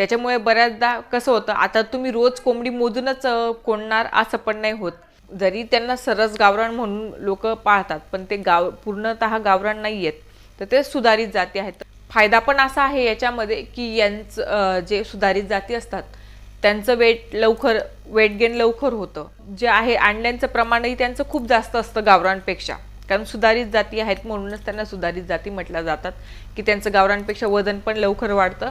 त्याच्यामुळे बऱ्याचदा कसं होतं आता तुम्ही रोज कोंबडी मोजूनच कोणणार असं पण नाही होत. जरी त्यांना सरस गावरान म्हणून लोक पाळतात पण ते गाव पूर्णतः गावरान नाही आहेत. तर ते सुधारित जाती आहेत. फायदा पण असा आहे याच्यामध्ये की यांचं जे सुधारित जाती असतात त्यांचं वेट लवकर वेट गेन लवकर होतं. जे आहे अंड्यांचं प्रमाणही त्यांचं खूप जास्त असतं गावरांपेक्षा कारण सुधारित जाती आहेत म्हणूनच त्यांना सुधारित जाती म्हटल्या जातात की त्यांचं गावरांपेक्षा वजन पण लवकर वाढतं.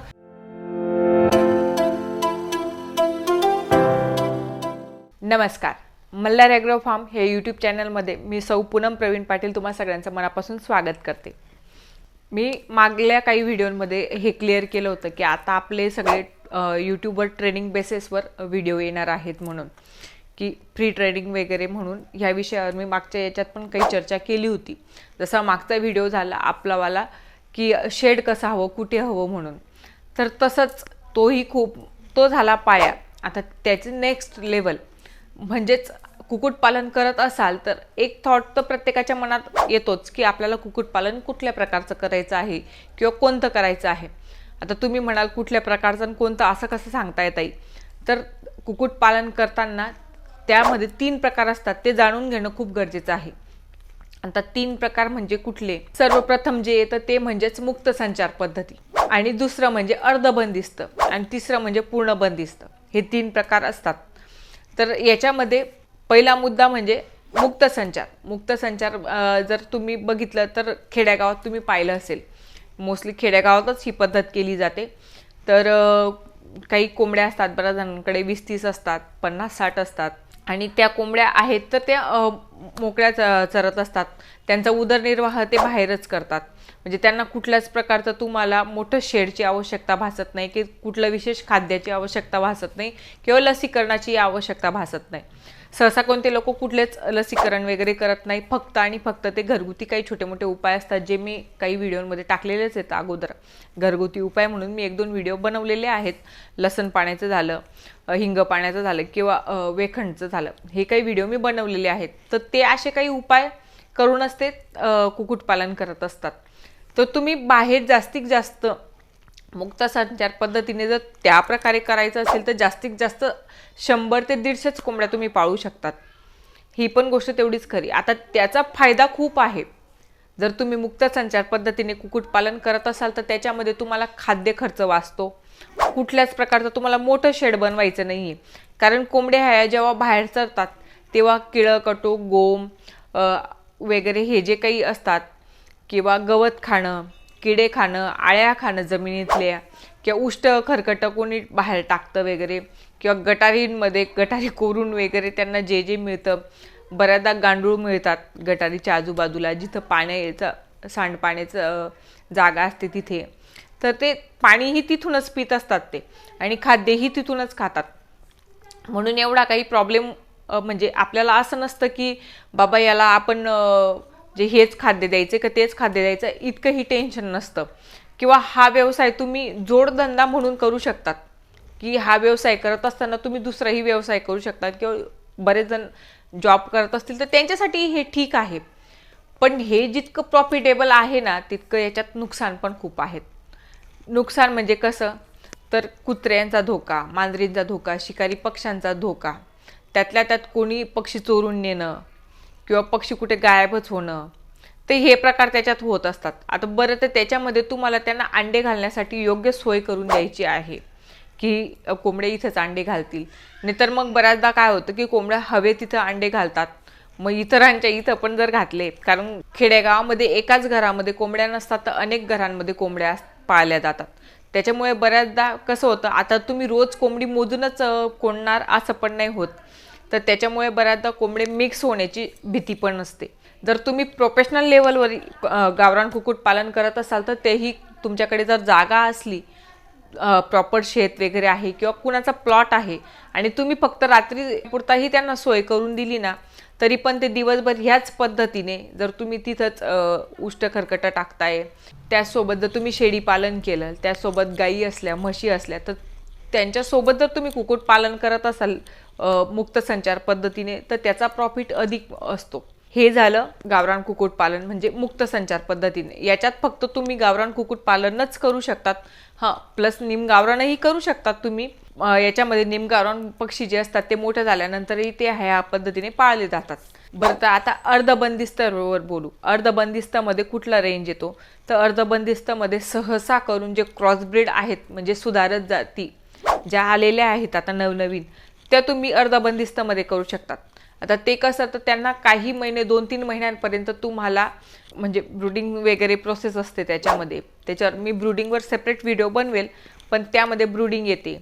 नमस्कार. मल्हार ॲग्रो फार्म हे यूट्यूब चॅनलमध्ये मी सौ पूनम प्रवीण पाटील तुम्हा सगळ्यांचं मनापासून स्वागत करते. मी मागल्या काही व्हिडिओमध्ये हे क्लिअर केलं होतं की आता आपले सगळे यूट्यूबवर ट्रेनिंग बेसिसवर व्हिडिओ येणार आहेत म्हणून. की फ्री ट्रेडिंग वगैरे म्हणून ह्या विषयावर मी मागच्या याच्यात पण काही चर्चा केली होती. जसा मागचा व्हिडिओ झाला आपलावाला की शेड कसं हवं कुठे हवं म्हणून. तर तसंच तोही खूप तो झाला पाया. आता त्याचे नेक्स्ट लेवल म्हणजेच कुक्कुटपालन करत असाल तर एक थॉट तर प्रत्येकाच्या मनात येतोच की आपल्याला कुक्कुटपालन कुठल्या प्रकारचं करायचं आहे किंवा कोणतं करायचं आहे. आता तुम्ही म्हणाल कुठल्या प्रकारचं आणि कोणतं असं कसं सांगता येत आहे. तर कुक्कुटपालन करताना त्यामध्ये तीन प्रकार असतात ते जाणून घेणं खूप गरजेचं आहे. आता तीन प्रकार म्हणजे कुठले? सर्वप्रथम जे येतं ते म्हणजेच मुक्त संचार पद्धती आणि दुसरं म्हणजे अर्धबंदिस्त आणि तिसरं म्हणजे पूर्ण बंदिस्त हे तीन प्रकार असतात. तर याच्यामध्ये पहिला मुद्दा म्हणजे मुक्त संचार. मुक्त संचार जर तुम्ही बघितलं तर खेड्यागावात तुम्ही पाहिलं असेल. मोस्टली खेड्यागावातच ही पद्धत केली जाते. तर काही कोंबड्या असतात बऱ्याच जणांकडे वीस तीस असतात पन्नास साठ असतात. आणि त्या कोंबड्या आहेत तर त्या मोकळ्या च- चरत असतात. त्यांचा उदरनिर्वाह ते बाहेरच करतात. म्हणजे त्यांना कुठल्याच प्रकारचं तुम्हाला मोठं शेडची आवश्यकता भासत नाही की कुठलं विशेष खाद्याची आवश्यकता भासत नाही किंवा लसीकरणाची आवश्यकता भासत नाही. सहसा कोणते लोक कुठलेच लसीकरण वगैरे करत नाही फक्त आणि फक्त ते घरगुती काही छोटे मोठे उपाय असतात जे मी काही व्हिडिओमध्ये टाकलेलेच आहेत अगोदर. घरगुती उपाय म्हणून मी एक दोन व्हिडिओ बनवलेले आहेत. लसण पाण्याचं झालं हिंग पाण्याचं झालं किंवा वेखंडचं झालं. हे काही व्हिडिओ मी बनवलेले आहेत. तर ते असे काही उपाय करूनच ते कुक्कुटपालन करत असतात. तर तुम्ही बाहेर जास्तीत जास्त मुक्त संचार पद्धतीने जर त्या प्रकारे करायचं असेल तर जास्तीत जास्त शंभर ते दीडशेच कोंबड्या तुम्ही पाळू शकतात. ही पण गोष्ट तेवढीच खरी. आता त्याचा फायदा खूप आहे. जर तुम्ही मुक्त संचार पद्धतीने कुक्कुटपालन करत असाल तर त्याच्यामध्ये तुम्हाला खाद्य खर्च वाचतो. कुठल्याच प्रकारचं तुम्हाला मोठं शेड बनवायचं नाही आहे कारण कोंबड्या ह्या जेव्हा बाहेर चरतात तेव्हा किळकटो गोम वगैरे हे जे काही असतात किंवा गवत खाणं किडे खाणं आळ्या खाणं जमिनीतल्या किंवा उष्ट खरकट कोणी बाहेर टाकतं वगैरे किंवा गटारींमध्ये गटारी कोरून वगैरे त्यांना जे जे मिळतं बऱ्याचदा गांडूळ मिळतात गटारीच्या आजूबाजूला जिथं पाण्याचं सांडपाण्याचं जागा असते तिथे. तर ते पाणीही तिथूनच पित असतात ते आणि खाद्यही तिथूनच खातात. म्हणून एवढा काही प्रॉब्लेम म्हणजे आपल्याला असं नसतं की बाबा याला आपण जे हेच खाद्य द्यायचे का तेच खाद्य द्यायचं इतकंही टेन्शन नसतं. किंवा हा व्यवसाय तुम्ही जोडधंदा म्हणून करू शकतात. की हा व्यवसाय करत असताना तुम्ही दुसराही व्यवसाय करू शकतात किंवा बरेच जण जॉब करत असतील तर त्यांच्यासाठी हे ठीक आहे. पण हे जितकं प्रॉफिटेबल आहे ना तितकं याच्यात नुकसान पण खूप आहेत. नुकसान म्हणजे कसं? तर कुत्र्यांचा धोका मांजरींचा धोका शिकारी पक्ष्यांचा धोका. त्यातल्या त्यात कोणी पक्षी चोरून नेणं किंवा पक्षी कुठे गायबच होणं ते हे प्रकार त्याच्यात होत असतात. आता बरं तर त्याच्यामध्ये तुम्हाला त्यांना अंडे घालण्यासाठी योग्य सोय करून द्यायची आहे की कोंबड्या कोंबडे इथंच अंडे घालतील. नाहीतर मग बऱ्याचदा काय होतं की कोंबड्या हवे तिथं अंडे घालतात. मग इतरांच्या इथं पण जर घातले कारण खेडेगावामध्ये एकाच घरामध्ये कोंबड्या नसतात तर अनेक घरांमध्ये कोंबड्या पाळल्या जातात. त्याच्यामुळे बऱ्याचदा कसं होतं आता तुम्ही रोज कोंबडी मोजूनच कोणणार असं पण नाही होत. तर त्याच्यामुळे बऱ्याचदा कोंबडे मिक्स होण्याची भीती पण असते. जर तुम्ही प्रोफेशनल लेवलवर गावरान कुक्कुटपालन करत असाल तर तेही तुमच्याकडे जर जागा असली प्रॉपर शेत वगैरे आहे किंवा कुणाचा प्लॉट आहे आणि तुम्ही फक्त रात्री पुरताही त्यांना सोय करून दिली ना तरी पण ते दिवसभर ह्याच पद्धतीने जर तुम्ही तिथंच उष्ट खरकट टाकताय त्याचसोबत जर तुम्ही शेळी पालन केलं त्यासोबत गायी असल्या म्हशी असल्या तर त्यांच्यासोबत जर तुम्ही कुक्कुटपालन करत असाल मुक्त संचार पद्धतीने तर त्याचा प्रॉफिट अधिक असतो. हे झालं गावरान कुक्कुटपालन म्हणजे मुक्त संचार पद्धतीने. याच्यात फक्त तुम्ही गावरान कुक्कुटपालनच करू शकतात. हां प्लस निम गावरानही करू शकतात तुम्ही. याच्यामध्ये निम गावरान पक्षी जे असतात ते मोठे झाल्यानंतरही ते ह्या पद्धतीने पाळले जातात. बरं तर आता अर्धबंदिस्तवर बोलू. अर्धबंदिस्तमध्ये कुठला रेंज येतो? तर अर्धबंदिस्तमध्ये सहसा करून जे क्रॉसब्रीड आहेत म्हणजे सुधारत जाती ज्या आलेल्या आहेत आता नवनवीन त्या तुम्ही अर्धबंदिस्तमध्ये करू शकतात. आता ते कसं तर त्यांना काही महिने दोन तीन महिन्यांपर्यंत तुम्हाला म्हणजे ब्रुडिंग वगैरे प्रोसेस असते त्याच्यामध्ये. त्याच्यावर मी ब्रुडिंगवर सेपरेट व्हिडिओ बनवेल पण त्यामध्ये ब्रुडिंग येते.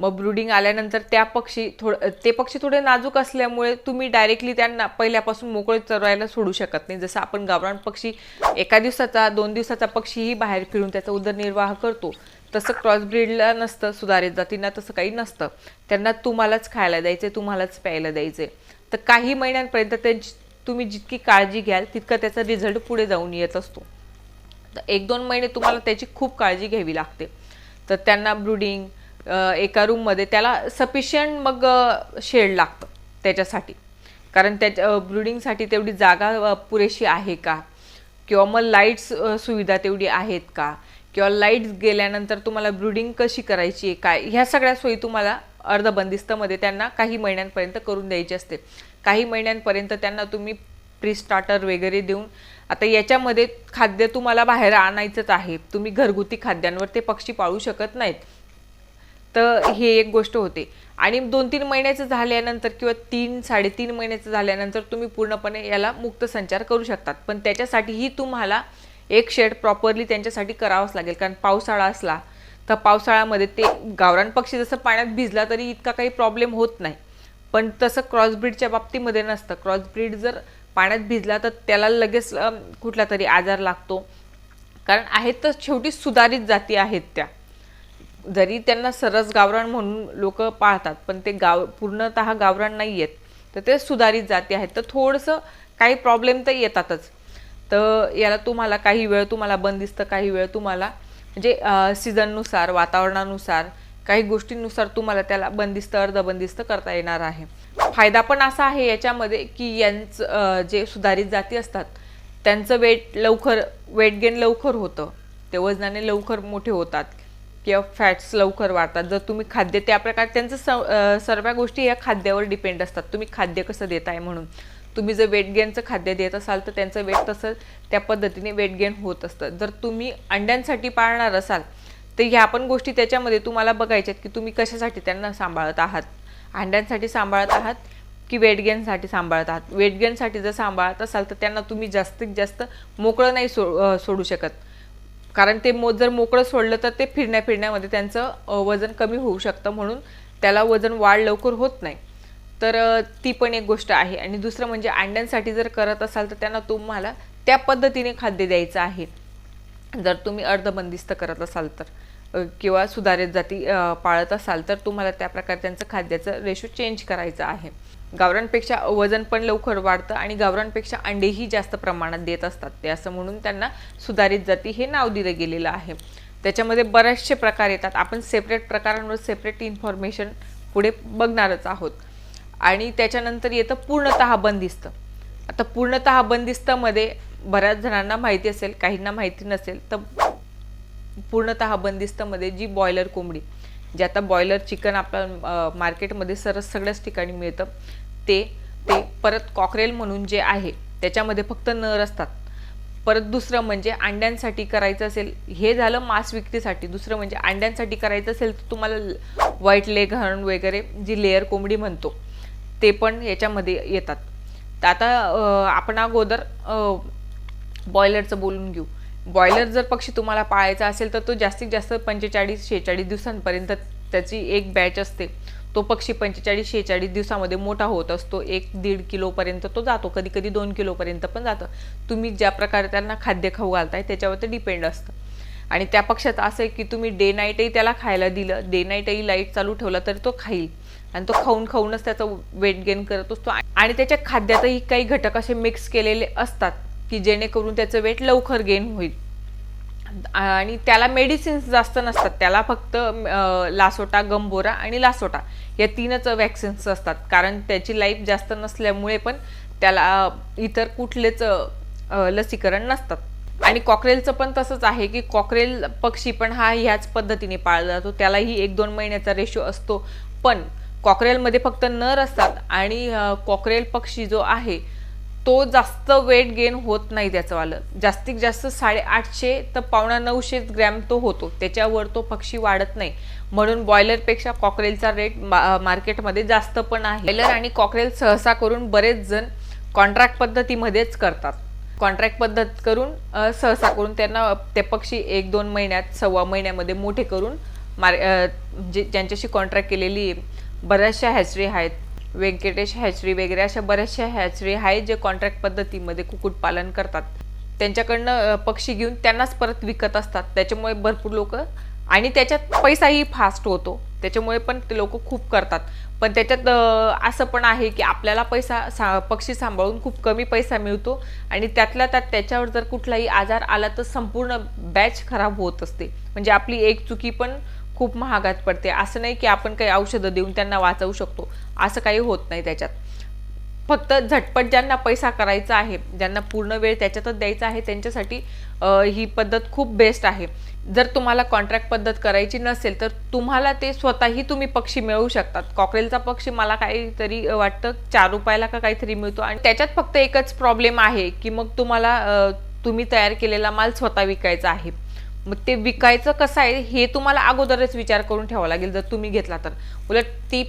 मग ब्रुडिंग आल्यानंतर त्या पक्षी थोडं ते पक्षी थोडे नाजूक असल्यामुळे तुम्ही डायरेक्टली त्यांना पहिल्यापासून मोकळे चरवायला सोडू शकत नाही. जसं आपण गावरान पक्षी एका दिवसाचा दोन दिवसाचा पक्षीही बाहेर फिरून त्याचा उदरनिर्वाह करतो. तसं क्रॉस ब्रीडला नसतं सुधारित जातींना तसं काही नसतं. त्यांना तुम्हालाच खायला द्यायचे तुम्हालाच प्यायला द्यायचे तर काही महिन्यांपर्यंत त्यांची तुम्ही जितकी काळजी घ्याल तितका त्याचा रिझल्ट पुढे जाऊन येत असतो. तर एक दोन महिने तुम्हाला त्याची खूप काळजी घ्यावी लागते. तर त्यांना ब्रुडिंग एका रूममध्ये त्याला सफिशियंट मग शेड लागतं त्याच्यासाठी. कारण त्याच्या ब्रुडिंगसाठी तेवढी जागा पुरेशी आहे का? किंवा मग लाईट्स सुविधा तेवढी आहेत का? किंवा लाईट्स गेल्यानंतर तुम्हाला ब्रुडिंग कशी करायची आहे काय? ह्या सगळ्या सोयी तुम्हाला अर्धबंदिस्तमध्ये त्यांना काही महिन्यांपर्यंत करून द्यायची असते. काही महिन्यांपर्यंत त्यांना तुम्ही प्री स्टार्टर वगैरे देऊन आता याच्यामध्ये खाद्य तुम्हाला बाहेर आणायचंच आहे. तुम्ही घरगुती खाद्यांवर ते पक्षी पाळू शकत नाहीत. तर हे एक गोष्ट होते. आणि दोन तीन महिन्याचं झाल्यानंतर किंवा तीन साडेतीन महिन्याचं झाल्यानंतर तुम्ही पूर्णपणे याला मुक्त संचार करू शकतात. पण त्याच्यासाठीही तुम्हाला एक शेड प्रॉपरली त्यांच्यासाठी करावंच लागेल. कारण पावसाळा असला तर पावसाळ्यामध्ये ते गावरान पक्षी जसं पाण्यात भिजला तरी इतका काही प्रॉब्लेम होत नाही. पण तसं क्रॉसब्रीडच्या बाबतीमध्ये नसतं. क्रॉसब्रीड जर पाण्यात भिजला तर त्याला लगेच कुठला तरी आजार लागतो. कारण आहेत तर शेवटी सुधारित जाती आहेत त्या. जरी त्यांना सरस गावरान म्हणून लोक पाळतात पण ते गाव पूर्णतः गावरान नाही आहेत तर ते सुधारित जाती आहेत. तर थोडंसं काही प्रॉब्लेम तर येतातच. तर याला तुम्हाला काही वेळ तुम्हाला बंदिस्त काही वेळ तुम्हाला. म्हणजे सीझननुसार वातावरणानुसार काही गोष्टींनुसार तुम्हाला त्याला बंदिस्त अर्धबंदिस्त करता येणार आहे. फायदा पण असा आहे याच्यामध्ये की यांचं जे सुधारित जाती असतात त्यांचं वेट लवकर वेट गेन लवकर होतं. ते वजनाने लवकर मोठे होतात किंवा फॅट्स लवकर वाढतात. जर तुम्ही खाद्य त्या प्रकारे त्यांचं स सर्व गोष्टी या खाद्यावर डिपेंड असतात. तुम्ही खाद्य कसं देताय म्हणून. तुम्ही जर वेट गेनचं खाद्य देत असाल तर त्यांचं वेट तसं त्या पद्धतीने वेट गेन होत असतं. जर तुम्ही अंड्यांसाठी पाळणार असाल तर ह्या पण गोष्टी त्याच्यामध्ये तुम्हाला बघायच्यात की तुम्ही कशासाठी त्यांना सांभाळत आहात. अंड्यांसाठी सांभाळत आहात की वेट गेनसाठी सांभाळत आहात? वेट गेनसाठी जर सांभाळत असाल तर त्यांना तुम्ही जास्तीत जास्त मोकळं नाही सो सोडू शकत. कारण ते मो जर मोकळं सोडलं तर ते फिरण्या फिरण्यामध्ये त्यांचं वजन कमी होऊ शकतं म्हणून त्याला वजन वाढ लवकर होत नाही. तर ती पण एक गोष्ट आहे. आणि दुसरं म्हणजे अंड्यांसाठी जर करत असाल तर त्यांना तुम्हाला त्या पद्धतीने खाद्य द्यायचं आहे. जर तुम्ही अर्धबंदिस्त करत असाल तर किंवा सुधारित जाती पाळत असाल तर तुम्हाला त्या प्रकारे त्यांचं खाद्याचं रेशो चेंज करायचं आहे. गावरांपेक्षा वजन पण लवकर वाढतं आणि गावरांपेक्षा अंडेही जास्त प्रमाणात देत असतात. ते असं म्हणून त्यांना सुधारित जाती हे नाव दिलं गेलेलं आहे. त्याच्यामध्ये बरेचसे प्रकार येतात. आपण सेपरेट प्रकारांवर सेपरेट इन्फॉर्मेशन पुढे बघणारच आहोत. आणि त्याच्यानंतर येतं पूर्णतः बंदिस्त. आता पूर्णतः बंदिस्तमध्ये बऱ्याच जणांना माहिती असेल काहींना माहिती नसेल तर पूर्णतः बंदिस्तमध्ये जी बॉयलर कोंबडी जे आता बॉयलर चिकन आपल्या मार्केटमध्ये सरस सगळ्याच ठिकाणी मिळतं ते ते परत कॉकरेल म्हणून जे आहे त्याच्यामध्ये फक्त नर असतात. परत दुसरं म्हणजे अंड्यांसाठी करायचं असेल हे झालं मांस विक्रीसाठी. दुसरं म्हणजे अंड्यांसाठी करायचं असेल तर तुम्हाला व्हाईट लेग हर्न वगैरे जी लेअर कोंबडी म्हणतो ते पण याच्यामध्ये येतात. तर आता आपण अगोदर बॉयलरचं बोलून घेऊ. बॉयलर जर पक्षी तुम्हाला पाळायचा असेल तर तो जास्तीत जास्त पंचेचाळीस शेहेचाळीस दिवसांपर्यंत त्याची एक बॅच असते. तो पक्षी पंचेचाळीस शेहेचाळीस दिवसामध्ये मोठा होत असतो. एक दीड किलोपर्यंत तो जातो. कधी कधी दोन किलोपर्यंत पण जातं. तुम्ही ज्या प्रकारे त्यांना खाद्य खाऊ घालताय त्याच्यावर ते डिपेंड असतं. आणि त्या पक्षात असं आहे की तुम्ही डे नाईटही त्याला खायला दिलं डे नाईटही लाइट चालू ठेवला तरी तो खाईल. आणि तो खाऊन खाऊनच त्याचा वेट गेन करत असतो. आणि त्याच्या खाद्यातही काही घटक असे मिक्स केलेले असतात की जेणेकरून त्याचं वेट लवकर गेन होईल. आणि त्याला मेडिसिन्स जास्त नसतात. त्याला फक्त लासोटा गंबोरा आणि लासोटा या तीनच वॅक्सिन्स असतात. कारण त्याची लाईफ जास्त नसल्यामुळे पण त्याला इतर कुठलेच लसीकरण नसतात. आणि कॉकरेलचं पण तसंच आहे की कॉकरेल पक्षी पण हा ह्याच पद्धतीने पाळला जातो. त्यालाही एक दोन महिन्याचा रेशो असतो. पण कॉकरेलमध्ये फक्त नर असतात आणि कॉकरेल पक्षी जो आहे तो जास्त वेट गेन होत नाही त्याचं वालं जास्तीत जास्त साडेआठशे तर पावणा नऊशे ग्रॅम तो होतो. त्याच्यावर तो पक्षी वाढत नाही. म्हणून बॉयलरपेक्षा कॉकरेलचा रेट मार्केटमध्ये जास्त पण आहे. बॉयलर आणि कॉकरेल सहसा करून बरेच जण कॉन्ट्रॅक्ट पद्धतीमध्येच करतात. कॉन्ट्रॅक्ट पद्धत करून सहसा करून त्यांना ते पक्षी एक दोन महिन्यात सव्वा महिन्यामध्ये मोठे करून मार जे ज्यांच्याशी कॉन्ट्रॅक्ट केलेली आहे, बऱ्याचशा हॅचरी आहेत. व्यंकटेश हॅचरी वगैरे अशा बऱ्याचशा हॅचरी आहेत जे कॉन्ट्रॅक्ट पद्धतीमध्ये कुक्कुटपालन करतात. त्यांच्याकडनं पक्षी घेऊन त्यांनाच परत विकत असतात. त्याच्यामुळे भरपूर लोक आणि त्याच्यात पैसाही फास्ट होतो. त्याच्यामुळे पण ते लोक खूप करतात. पण त्याच्यात असं पण आहे की आपल्याला पैसा सा पक्षी सांभाळून खूप कमी पैसा मिळतो आणि त्यातल्या त्यात त्याच्यावर जर कुठलाही आजार आला तर संपूर्ण बॅच खराब होत असते. म्हणजे आपली एक चुकी पण खूप महागात पडते. असं नाही की आपण काही औषधं देऊन त्यांना वाचवू शकतो. असं काही होत नाही त्याच्यात. फक्त झटपट ज्यांना पैसा करायचा आहे ज्यांना पूर्ण वेळ त्याच्यातच द्यायचा आहे त्यांच्यासाठी ही पद्धत खूप बेस्ट आहे. जर तुम्हाला कॉन्ट्रॅक्ट पद्धत करायची नसेल तर तुम्हाला ते स्वतःही तुम्ही पक्षी मिळवू शकतात. कॉकरेलचा पक्षी मला काहीतरी वाटतं चार रुपयाला का काहीतरी मिळतो. आणि त्याच्यात फक्त एकच प्रॉब्लेम आहे की मग तुम्हाला तुम्ही तयार केलेला माल स्वतः विकायचा आहे. मग ते विकायचं कसं आहे हे तुम्हाला अगोदरच विचार करून ठेवावा लागेल जर तुम्ही घेतला तर. उलट ती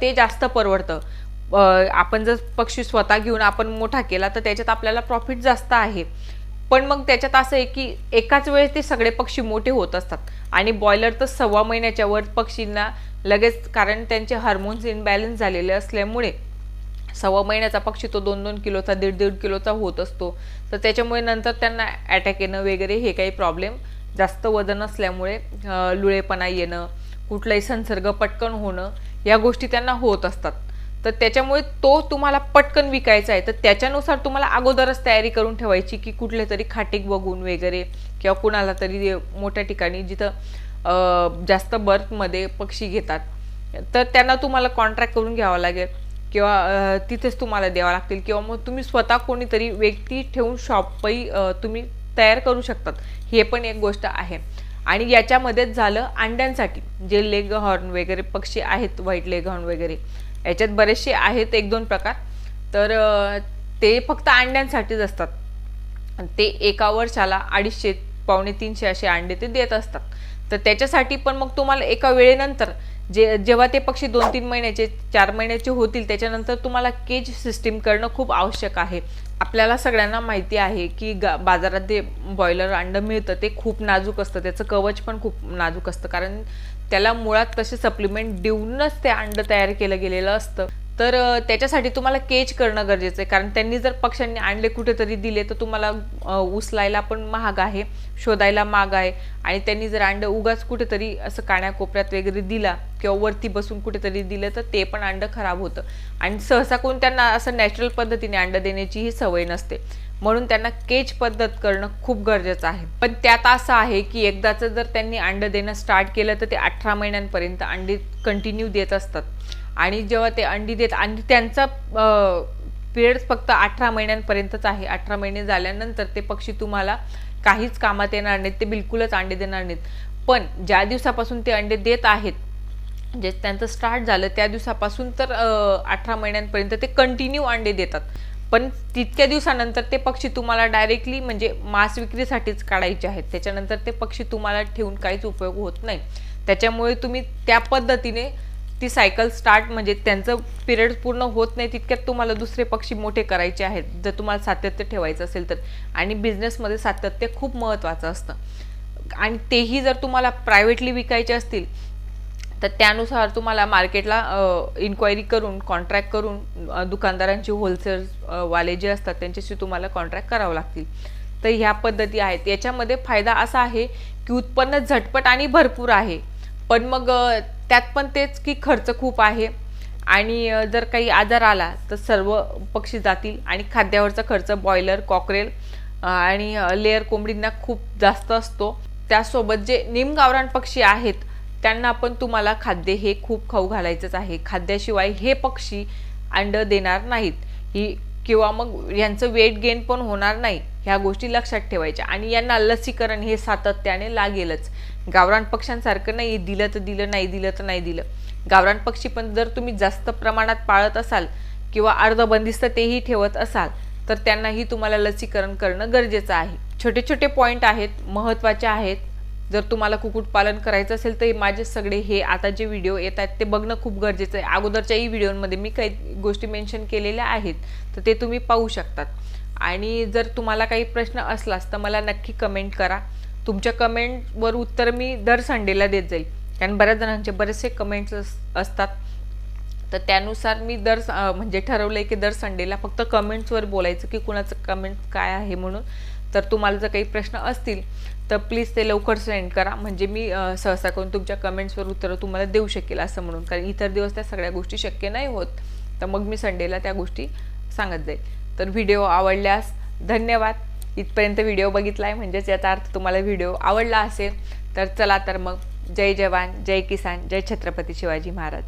ते जास्त परवडतं. आपण जर पक्षी स्वतः घेऊन आपण मोठा केला तर त्याच्यात आपल्याला प्रॉफिट जास्त आहे. पण मग त्याच्यात असं आहे की एकाच वेळेस ते सगळे पक्षी मोठे होत असतात. आणि बॉयलर तर सव्वा महिन्याच्या वर पक्षींना लगेच कारण त्यांचे हार्मोन्स इनबॅलन्स झालेले असल्यामुळे सव्वा महिन्याचा पक्षी तो दोन दोन किलोचा दीड दीड किलोचा होत असतो. तर त्याच्यामुळे नंतर त्यांना अटॅक येणं वगैरे हे काही प्रॉब्लेम जास्त वजन असल्यामुळे लुळेपणा येणं कुठलाही संसर्ग पटकन होणं या गोष्टी त्यांना होत असतात. तर त्याच्यामुळे तो तुम्हाला पटकन विकायचा आहे. तर त्याच्यानुसार तुम्हाला अगोदरच तयारी करून ठेवायची की कुठले तरी खाटीक बघून वगैरे किंवा कुणाला तरी मोठ्या ठिकाणी जिथं जास्त बर्थमध्ये पक्षी घेतात. तर त्यांना तुम्हाला कॉन्ट्रॅक्ट करून घ्यावा लागेल किंवा तिथेच तुम्हाला द्यावं लागतील किंवा मग तुम्ही स्वतः कोणीतरी व्यक्ती ठेवून शॉपही तुम्ही तयार करू शकतात. हे पण एक गोष्ट आहे. आणि याच्यामध्येच झालं अंड्यांसाठी जे लेग हॉर्न वगैरे पक्षी आहेत व्हाईट लेग हॉर्न वगैरे. याच्यात बरेचसे आहेत एक दोन प्रकार. तर ते फक्त अंड्यांसाठीच असतात. ते एका वर्षाला अडीचशे पावणे तीनशे असे अंडे ते देत असतात. तर त्याच्यासाठी पण मग तुम्हाला एका वेळेनंतर जे जेव्हा ते पक्षी दोन तीन महिन्याचे चार महिन्याचे होतील त्याच्यानंतर तुम्हाला केज सिस्टीम करणं खूप आवश्यक आहे. आपल्याला सगळ्यांना माहिती आहे की गा बाजारात जे बॉयलर अंडं मिळतं ते खूप नाजूक असतं. त्याचं कवच पण खूप नाजूक असतं. कारण त्याला मुळात तसे सप्लिमेंट देऊनच ते अंडं तयार केलं गेलेलं असतं. तर त्याच्यासाठी तुम्हाला केच करणं गरजेचं आहे. कारण त्यांनी जर पक्ष्यांनी आणले कुठेतरी दिले तर तुम्हाला उचलायला पण महाग आहे शोधायला महाग आहे. आणि त्यांनी जर अंडं उगाच कुठेतरी असं काण्याकोपऱ्यात वगैरे दिला किंवा वरती बसून कुठेतरी दिलं तर ते पण अंडं खराब होतं. आणि सहसा कोण त्यांना असं नॅचरल पद्धतीने अंडं देण्याचीही सवय नसते. म्हणून त्यांना केच पद्धत करणं खूप गरजेचं आहे. पण त्यात असं आहे की एकदाचं जर त्यांनी अंडं देणं स्टार्ट केलं तर ते अठरा महिन्यांपर्यंत अंडी कंटिन्यू देत असतात. आणि जेव्हा ते अंडी देत आणि त्यांचा पिरियड फक्त अठरा महिन्यांपर्यंतच आहे. अठरा महिने झाल्यानंतर ते पक्षी तुम्हाला काहीच कामात येणार नाहीत. ते बिलकुलच अंडे देणार नाहीत. पण ज्या दिवसापासून ते अंडे देत आहेत जे त्यांचं स्टार्ट झालं त्या दिवसापासून तर अठरा महिन्यांपर्यंत ते कंटिन्यू अंडे देतात. पण तितक्या दिवसानंतर ते पक्षी तुम्हाला डायरेक्टली म्हणजे मांस विक्रीसाठीच काढायचे आहेत. त्याच्यानंतर ते पक्षी तुम्हाला ठेवून काहीच उपयोग होत नाही. त्याच्यामुळे तुम्ही त्या पद्धतीने ती सायकल स्टार्ट म्हणजे त्यांचं पिरियड पूर्ण होत नाही तितक्यात तुम्हाला दुसरे पक्षी मोठे करायचे आहेत. जर तुम्हाला सातत्य ठेवायचं असेल तर. आणि बिझनेसमध्ये सातत्य खूप महत्त्वाचं असतं. आणि तेही जर तुम्हाला प्रायव्हेटली विकायचे असतील तर त्यानुसार तुम्हाला मार्केटला इन्क्वायरी करून कॉन्ट्रॅक्ट करून दुकानदारांचे दुकानदारांची होलसेल वाले जे असतात त्यांच्याशी तुम्हाला कॉन्ट्रॅक्ट करावं लागतील. तर ह्या पद्धती आहेत. याच्यामध्ये फायदा असा आहे की उत्पन्न झटपट आणि भरपूर आहे. पण मग त्यात पण तेच की खर्च खूप आहे. आणि जर काही आजार आला तर सर्व पक्षी जातील आणि खाद्यावरचा खर्च बॉयलर कॉकरेल आणि लेअर कोंबडींना खूप जास्त असतो. त्यासोबत जे निमगावरान पक्षी आहेत त्यांना पण तुम्हाला खाद्य हे खूप खाऊ घालायचंच आहे. खाद्याशिवाय हे पक्षी अंड देणार नाहीत. ही किंवा मग यांचं वेट गेन पण होणार नाही. ह्या गोष्टी लक्षात ठेवायच्या. आणि यांना लसीकरण हे सातत्याने लागेलच. गावरान पक्ष्यांसारखं नाही दिलं तर दिलं नाही दिलं तर नाही दिलं. गावरान पक्षी पण जर तुम्ही जास्त प्रमाणात पाळत असाल किंवा अर्धबंदिस्त तेही ठेवत असाल तर त्यांनाही तुम्हाला लसीकरण करणं गरजेचं आहे. छोटे छोटे पॉईंट आहेत महत्त्वाचे आहेत. जर तुम्हाला कुक्कुटपालन करायचं असेल तर माझे सगळे हे आता जे व्हिडिओ येत आहेत ते बघणं खूप गरजेचं आहे. अगोदरच्याही व्हिडिओमध्ये मी काही गोष्टी मेन्शन केलेल्या आहेत तर ते तुम्ही पाहू शकतात. आणि जर तुम्हाला काही प्रश्न असलास तर मला नक्की कमेंट करा. तुमच्या कमेंटवर उत्तर मी दर संडेला देत जाईल. कारण बऱ्याच जणांचे बरेचसे कमेंट्स असतात. तर त्यानुसार मी दर म्हणजे ठरवलं आहे की दर संडेला फक्त कमेंट्सवर बोलायचं की कुणाचं कमेंट काय आहे म्हणून. तर तुम्हाला जर काही प्रश्न असतील तर प्लीज ते लवकर सेंड करा. म्हणजे मी सहसा करून तुमच्या कमेंट्सवर उत्तरं तुम्हाला देऊ शकेल असं म्हणून. कारण इतर दिवस त्या सगळ्या गोष्टी शक्य नाही होत. तर मग मी संडेला त्या गोष्टी सांगत जाईल. तर व्हिडिओ आवडल्यास धन्यवाद. इथपर्यंत व्हिडिओ बघितला आहे म्हणजेच याचा अर्थ तुम्हाला व्हिडिओ आवडला असेल तर चला तर मग जय जवान जय किसान जय छत्रपती शिवाजी महाराज.